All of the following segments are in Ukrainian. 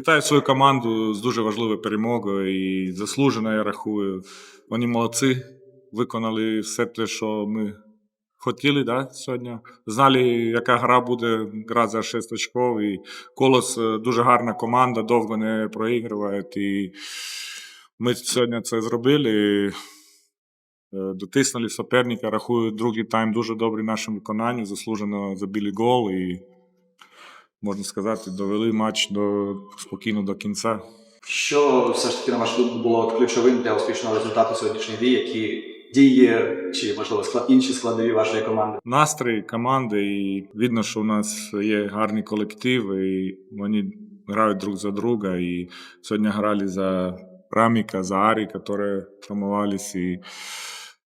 Вітаю свою команду з дуже важливою перемогою і заслужено, я рахую. Вони молодці, виконали все те, що ми хотіли да, сьогодні. Знали, яка гра буде, гра за 6 очков. І Колос е, дуже гарна команда, довго не проігрує. І ми сьогодні це зробили. Е, Дотиснули суперника, рахую, другий тайм дуже добрий в нашому виконанні, заслужено забили гол і, можна сказати, довели матч до, спокійно до кінця. Що все ж таки, на вашу думку, було от ключовим для успішного результату сьогоднішньої дії, які дії чи можливо склад інші складові вашої команди? Настрій команди, і видно, що у нас є гарний колектив, і вони грають друг за друга. І сьогодні грали за Раміка, за Арі, які травмувалися. І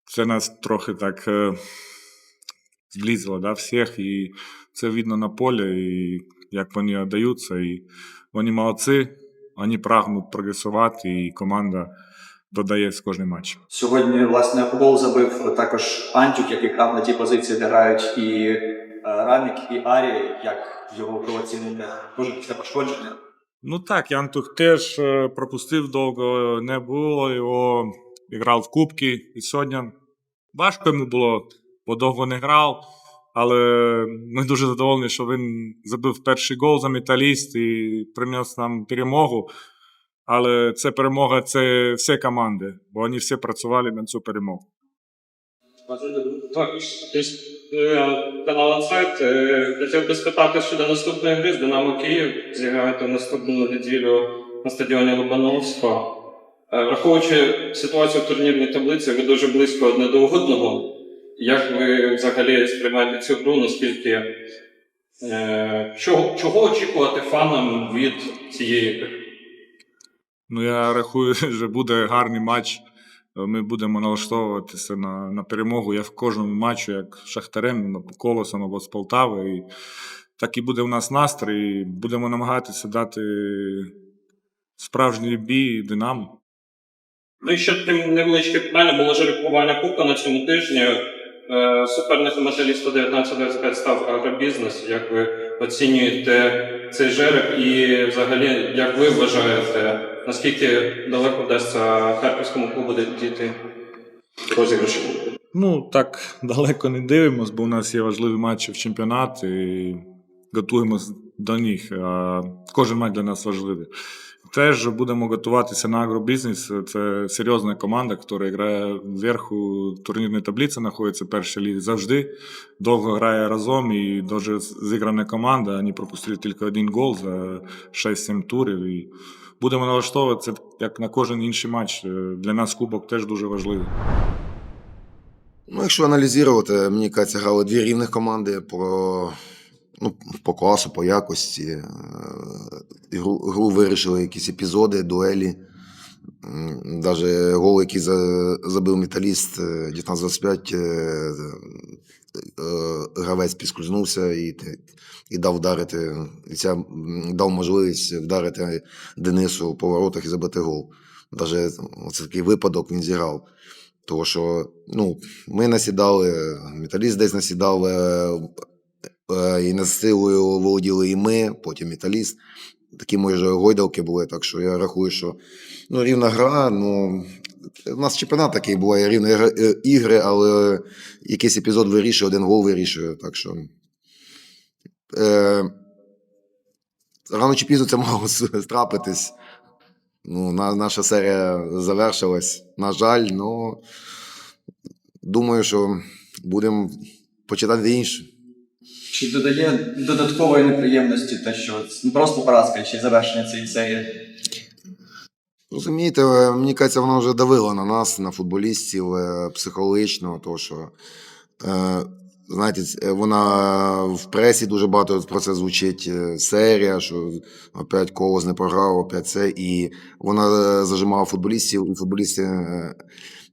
це нас трохи так е, зблизило да, всіх. І це видно на полі, і як вони віддаються. І вони молодці, вони прагнуть прогресувати, і команда додає з кожним матчем. Сьогодні, власне, гол забив також Антюк, який грав на тій позиції, де грають і е, Рамік, і Арі, як його оцінюєте? Може, після пошкодження? Ну так, Янтух теж е, пропустив довго, не було його, грав в Кубки і сьогодні. Важко йому було, бо довго не грав. Але ми дуже задоволені, що він забив перший гол за металіст і приніс нам перемогу. Але це перемога це всі команди, бо вони всі працювали на цю перемогу. Так, канал Ансайт. Хотів би спитати щодо наступної гри з Динамо Київ. Зіграєте наступну неділю на стадіоні Лобановського. Е, Враховуючи ситуацію в турнірній таблиці, ви дуже близько одне до одного. Як ви взагалі сприймаєте цю гру? Наскільки е, чого, чого очікувати фанам від цієї гри? Ну, я рахую, що буде гарний матч. Ми будемо налаштовуватися на, на перемогу. Я в кожному матчі, як Шахтарем, Колосом або з Полтави. І так і буде у нас настрій. і Будемо намагатися дати справжній бій Динамо. Ну і ще невеличке питання було жеребкування кубка на цьому тижні. Е, Суперником металіста 19 став агробізнес. Як ви оцінюєте цей жереб і взагалі як ви вважаєте, наскільки далеко вдасться харківському клубу дійти розіграшу? Ну, так далеко не дивимось, бо у нас є важливі матчі в чемпіонаті і готуємось до них. Кожен матч для нас важливий. Теж будемо готуватися на агробізнес. Це серйозна команда, яка грає вверху турнірної таблиці, знаходиться в першій завжди. Довго грає разом і дуже зіграна команда. Вони пропустили тільки один гол за 6-7 турів. І будемо налаштовуватися як на кожен інший матч. Для нас кубок теж дуже важливий. Ну, якщо аналізувати, мені кажеться, грали дві рівних команди по, ну, по класу, по якості. Е, Гру, гру вирішили якісь епізоди, дуелі. Навіть гол, який за- забив металіст е, 19-25, е, е, гравець підскользнувся і, і дав вдарити, і ця, дав можливість вдарити Денису по воротах і забити гол. Навіть це такий випадок він зіграв. Тому що ну, ми насідали, металіст десь насідав, і над силою володіли і ми, потім металіст. Такі може гойдалки були, так що я рахую, що ну, рівна гра. Ну, у нас чемпіонат такий буває, рівні е, ігри, але якийсь епізод вирішує, один гол вирішує. Так що е, рано чи пізно це мало трапитись. Ну, на, наша серія завершилась. На жаль, ну думаю, що будемо почитати інше. Чи додає додаткової неприємності те, що не просто поразка, чи завершення цієї серії? Розумієте, е, мені кажеться, вона вже давила на нас, на футболістів е, психологічно, тому що, е, знаєте, вона в пресі дуже багато про це звучить. Серія, що опять колос не програв, опять це. І вона зажимала футболістів, і футболісти,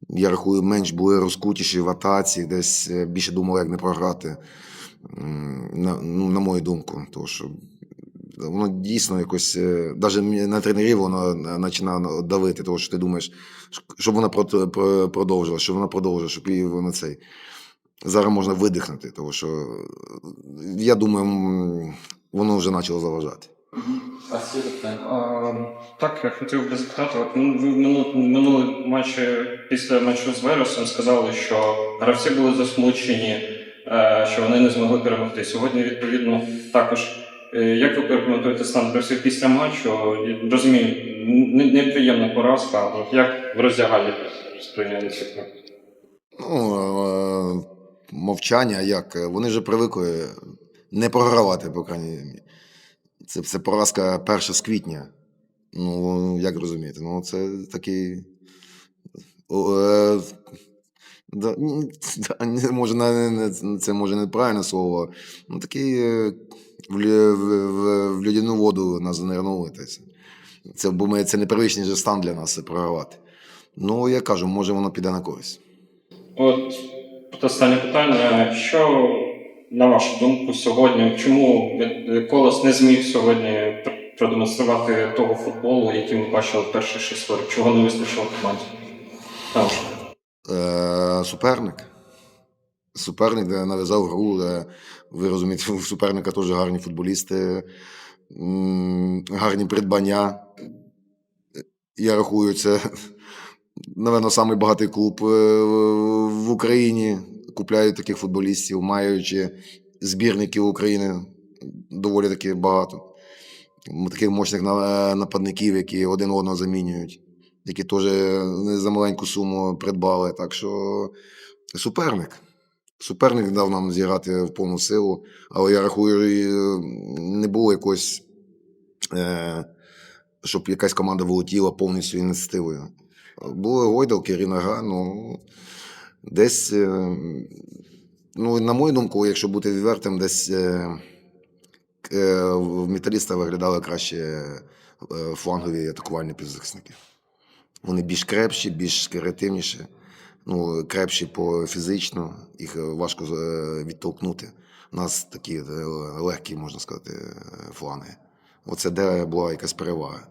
я рахую, менш були розкутіші в атаці, десь більше думали, як не програти. На, ну, на мою думку, тому що воно дійсно якось, навіть на тренерів воно е, починає давити, тому що ти думаєш, щоб вона продовжила, щоб вона продовжила, щоб її вона цей. Зараз можна видихнути, тому що е, я думаю, воно вже почало заважати. А, Так, я хотів би запитати, ви в мину- минулий матчі після матчу з Вересом сказали, що гравці були засмучені, е, що вони не змогли перемогти. Сьогодні, відповідно, також. Е, Як ви прокоментуєте стан гравців після матчу? Розумію, неприємна поразка, але як в роздягалі сприйняли цю гру? Ну, е, мовчання, як? Вони вже привикли не програвати, по крайній. Це, це поразка перша з квітня. Ну, як розумієте? Ну, це такий. Да, може, це може неправильне слово. Ну, такий е, в, в, в, в людяну воду нас занирнули. Це, бо ми, це непривичний же стан для нас програвати. Ну, я кажу, може, воно піде на користь. От останнє питання. Що, на вашу думку, сьогодні, чому Колос не зміг сьогодні продемонструвати того футболу, який ми бачили в перших шість років? Чого не вистачило команді? Е, суперник. Суперник, де нав'язав гру, де ви розумієте, у суперника теж гарні футболісти, гарні придбання. Я рахую, це, напевно, самий багатий клуб е, в Україні. Купляють таких футболістів, маючи збірників України доволі таки багато. Таких мощних нападників, які один одного замінюють які теж не за маленьку суму придбали. Так що суперник. Суперник дав нам зіграти в повну силу, але я рахую, е, не було якось, е, щоб якась команда володіла повністю ініціативою. Були гойдалки, рівна гра, ну десь, е, ну, на мою думку, якщо бути відвертим, десь в металіста виглядали краще флангові атакувальні півзахисники. Вони більш крепші, більш креативніші, ну, крепші по фізично, їх е, важко е, відтолкнути. У нас такі е, легкі, можна сказати, фланги. Оце де була якась перевага.